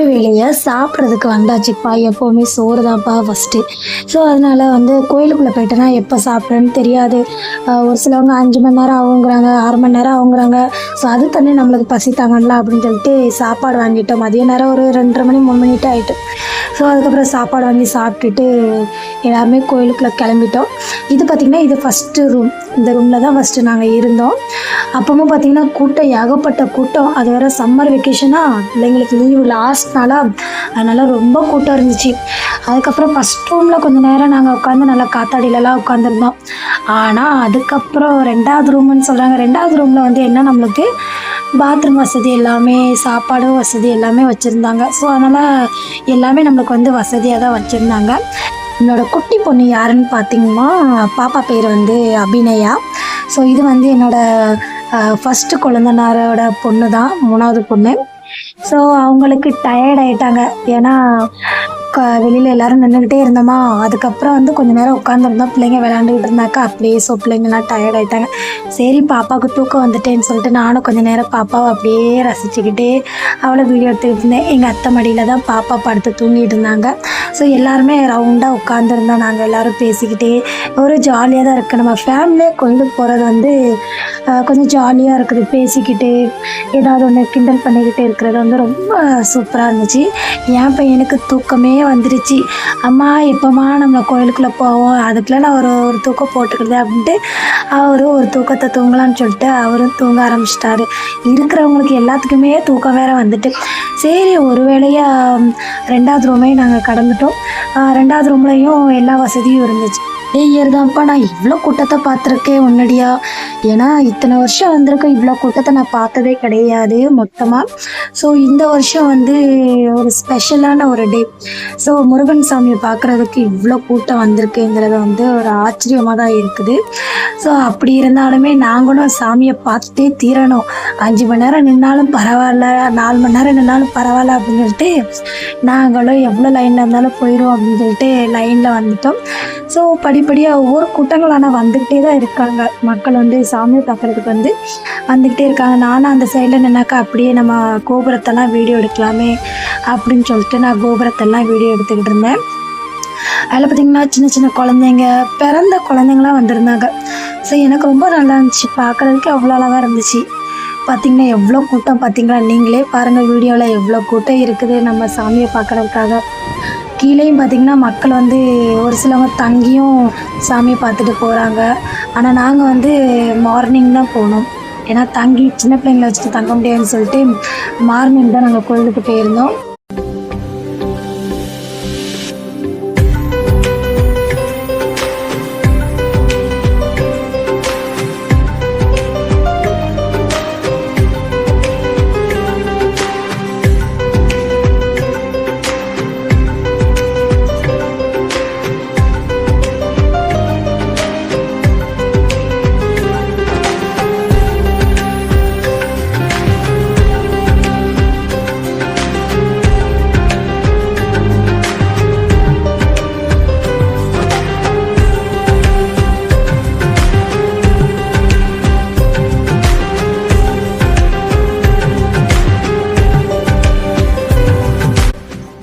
வழியாக சாப்பிட்றதுக்கு வந்தாச்சுப்பா எப்போவுமே சோறு தான்ப்பா ஃபஸ்ட்டு ஸோ அதனால் வந்து கோயிலுக்குள்ளே போயிட்டேன்னா எப்போ சாப்பிட்றேன்னு தெரியாது. ஒரு சிலவங்க அஞ்சு மணி நேரம் ஆகுங்கிறாங்க ஆறு மணி நேரம் ஆகுங்கிறாங்க. ஸோ அது தண்ணி நம்மளுக்கு பசி தாங்கலாம் அப்படின்னு சொல்லிட்டு சாப்பாடு வாங்கிட்டோம். மதிய நேரம் ஒரு ரெண்டரை மணி மூணு மணிட்டு ஆகிட்டு ஸோ அதுக்கப்புறம் சாப்பாடு வாங்கி சாப்பிட்டுட்டு எல்லாருமே கோயிலுக்குள்ளே கிளம்பிட்டோம். இது பார்த்திங்கன்னா இது ஃபஸ்ட்டு ரூம் இந்த ரூமில் தான் ஃபஸ்ட்டு நாங்கள் இருந்தோம். அப்பவும் பார்த்திங்கன்னா கூட்டம் ஏகப்பட்ட கூட்டம். அது வேறு சம்மர் வெக்கேஷனாக பிள்ளைங்களுக்கு லீவு லாஸ்ட் நாளாக அதனால் ரொம்ப கூட்டம் இருந்துச்சு. அதுக்கப்புறம் ஃபஸ்ட் ரூமில் கொஞ்சம் நேரம் நாங்கள் உட்காந்து நல்லா காத்தாடியிலலாம் உட்காந்துருந்தோம் ஆனால் அதுக்கப்புறம் ரெண்டாவது ரூம்னு சொல்கிறாங்க ரெண்டாவது ரூமில் வந்து என்ன நம்மளுக்கு? பாத்ரூம் வசதி எல்லாமே சாப்பாடு வசதி எல்லாமே வச்சுருந்தாங்க. ஸோ அதனால் எல்லாமே நம்மளுக்கு வந்து வசதியாக தான் வச்சுருந்தாங்க. என்னோடய குட்டி பொண்ணு யாருன்னு பார்த்தீங்கன்னா பாப்பா பேர் வந்து அபிநயா. ஸோ இது வந்து என்னோடய ஃபஸ்ட்டு குழந்தனாரோட பொண்ணு தான் மூணாவது பொண்ணு. ஸோ அவங்களுக்கு டயர்ட் ஆயிட்டாங்க. ஏன்னா க வெளியில் எல்லாரும் நின்றுக்கிட்டே இருந்தோமா? அதுக்கப்புறம் வந்து கொஞ்ச நேரம் உட்காந்துருந்தோம் பிள்ளைங்க விளாண்டுக்கிட்டு இருந்தாக்கா அப்படியே ஸோ பிள்ளைங்கலாம் டயர்ட் ஆகிட்டாங்க சரி பாப்பாவுக்கு தூக்கம் வந்துட்டேன்னு சொல்லிட்டு நானும் கொஞ்சம் நேரம் பாப்பாவை அப்படியே ரசிச்சுக்கிட்டே அவளை வீடியோ எடுத்துக்கிட்டு இருந்தேன். எங்கள் அத்தை மடியில் தான் பாப்பா படுத்து தூங்கிட்டு இருந்தாங்க. ஸோ எல்லாருமே ரவுண்டாக உட்காந்துருந்தோம் நாங்கள் எல்லாரும் பேசிக்கிட்டே ஒரு ஜாலியாக தான் இருக்குது நம்ம ஃபேமிலியாக கொண்டு போகிறது வந்து கொஞ்சம் ஜாலியாக இருக்குது. பேசிக்கிட்டு ஏதாவது ஒன்று கிண்டல் பண்ணிக்கிட்டு இருக்கிறது வந்து ரொம்ப சூப்பராக இருந்துச்சு. என் பையனுக்கு தூக்கமே வந்துருச்சு. அம்மா இப்போம்மா நம்ம கோயிலுக்குள்ளே போவோம்? அதுக்குள்ளே நான் ஒரு ஒரு தூக்கம் போட்டுக்கிறது அப்படின்ட்டு அவரும் ஒரு தூக்கத்தை தூங்கலான்னு சொல்லிட்டு அவரும் தூங்க ஆரம்பிச்சிட்டாரு. இருக்கிறவங்களுக்கு எல்லாத்துக்குமே தூக்கம் வேற வந்துட்டு. சரி ஒரு வேளையாக ரெண்டாவது ரூமே நாங்கள் கடந்துட்டோம். ரெண்டாவது ரூம்லேயும் எல்லா வசதியும் இருந்துச்சு. இயர் தான்ப்பா நான் இவ்வளோ கூட்டத்தை பார்த்துருக்கேன் உன்னடியா? ஏன்னா இத்தனை வருஷம் வந்திருக்கேன் இவ்வளோ கூட்டத்தை நான் பார்த்ததே கிடையாது மொத்தமாக ஸோ இந்த வருஷம் வந்து ஒரு ஸ்பெஷலான ஒரு டே ஸோ முருகன் சாமியை பார்க்குறதுக்கு இவ்வளோ கூட்டம் வந்திருக்குங்கிறது வந்து ஒரு ஆச்சரியமாக தான் இருக்குது. ஸோ அப்படி இருந்தாலுமே நாங்களும் சாமியை பார்த்துட்டே தீரணும். அஞ்சு மணி நேரம் நின்னாலும் பரவாயில்ல நாலு மணி நேரம் நின்னாலும் பரவாயில்ல அப்படின்னு சொல்லிட்டு நாங்களும் எவ்வளோ லைனில் இருந்தாலும் போயிடும் அப்படின்னு சொல்லிட்டு லைனில் வந்துட்டோம். ஸோ படி படிப்படியாக ஒவ்வொரு கூட்டங்கள் ஆனால் வந்துக்கிட்டே தான் இருக்காங்க. மக்கள் வந்து சாமியை பார்க்குறதுக்கு வந்து வந்துக்கிட்டே இருக்காங்க. நானும் அந்த சைடில் நின்னாக்கா அப்படியே நம்ம கோபுரத்தெல்லாம் வீடியோ எடுக்கலாமே அப்படின்னு சொல்லிட்டு நான் கோபுரத்தெல்லாம் வீடியோ எடுத்துக்கிட்டு இருந்தேன். அதில் பார்த்திங்கன்னா சின்ன சின்ன குழந்தைங்க பிறந்த குழந்தைங்களாம் வந்திருந்தாங்க. ஸோ எனக்கு ரொம்ப நல்லா இருந்துச்சு. பார்க்குறதுக்கு அவ்வளோ அழகாக இருந்துச்சு. பார்த்திங்கன்னா எவ்வளோ கூட்டம் பார்த்திங்களா? நீங்களே பாருங்கள் வீடியோவில் எவ்வளோ கூட்டம் இருக்குது நம்ம சாமியை பார்க்குறதுக்காக. கீழேயும் பார்த்திங்கன்னா மக்கள் வந்து ஒரு சிலவங்க தங்கியும் சாமியை பார்த்துட்டு போகிறாங்க ஆனால் நாங்கள் வந்து மார்னிங் தான் போனோம். ஏன்னா தங்கி சின்ன பிள்ளைங்கள வச்சுட்டு தங்க முடியாதுன்னு சொல்லிட்டு மார்னிங் தான் நாங்கள் கோயிலுக்கு போயிருந்தோம்.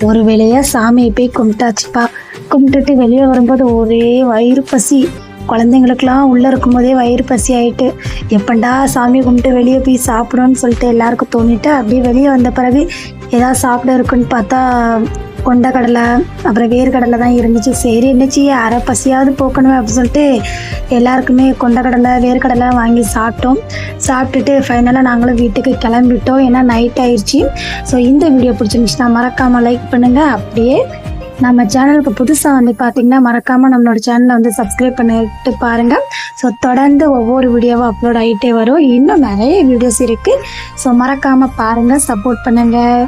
ஒரு வேளையாக சாமியை போய் கும்பிட்டாச்சுப்பா. கும்பிட்டுட்டு வெளியே வரும்போது ஒரே வயிறு பசி. குழந்தைங்களுக்கெல்லாம் உள்ளே இருக்கும்போதே வயிறு பசி ஆயிட்டு எப்பண்டா சாமி கும்பிட்டு வெளியே போய் சாப்பிடணும்னு சொல்லிட்டு எல்லாருக்கும் தோணிட்டு அப்படியே வெளியே வந்த பிறகு ஏதாவது சாப்பிட இருக்குன்னு பார்த்தா கொண்டக்கடலை அப்புறம் வேர்க்கடலை தான் இருந்துச்சு சரி என்னச்சு அரை பசியாவது போக்கணும் அப்படின்னு சொல்லிட்டு எல்லாருக்குமே கொண்டக்கடலை வேர்க்கடலை வாங்கி சாப்பிட்டோம். சாப்பிட்டுட்டு ஃபைனலாக நாங்களும் வீட்டுக்கு கிளம்பிட்டோம். ஏன்னா நைட் ஆயிடுச்சு ஸோ இந்த வீடியோ பிடிச்சிருந்துச்சுன்னா மறக்காமல் லைக் பண்ணுங்கள் அப்படியே நம்ம சேனலுக்கு புதுசாக வந்து பார்த்தீங்கன்னா மறக்காமல் நம்மளோட சேனலை வந்து சப்ஸ்கிரைப் பண்ணிட்டு பாருங்கள் ஸோ தொடர்ந்து ஒவ்வொரு வீடியோவும் அப்லோட் ஆகிட்டே வரும். இன்னும் நிறைய வீடியோஸ் இருக்குது ஸோ மறக்காமல் பாருங்கள் சப்போர்ட் பண்ணுங்கள்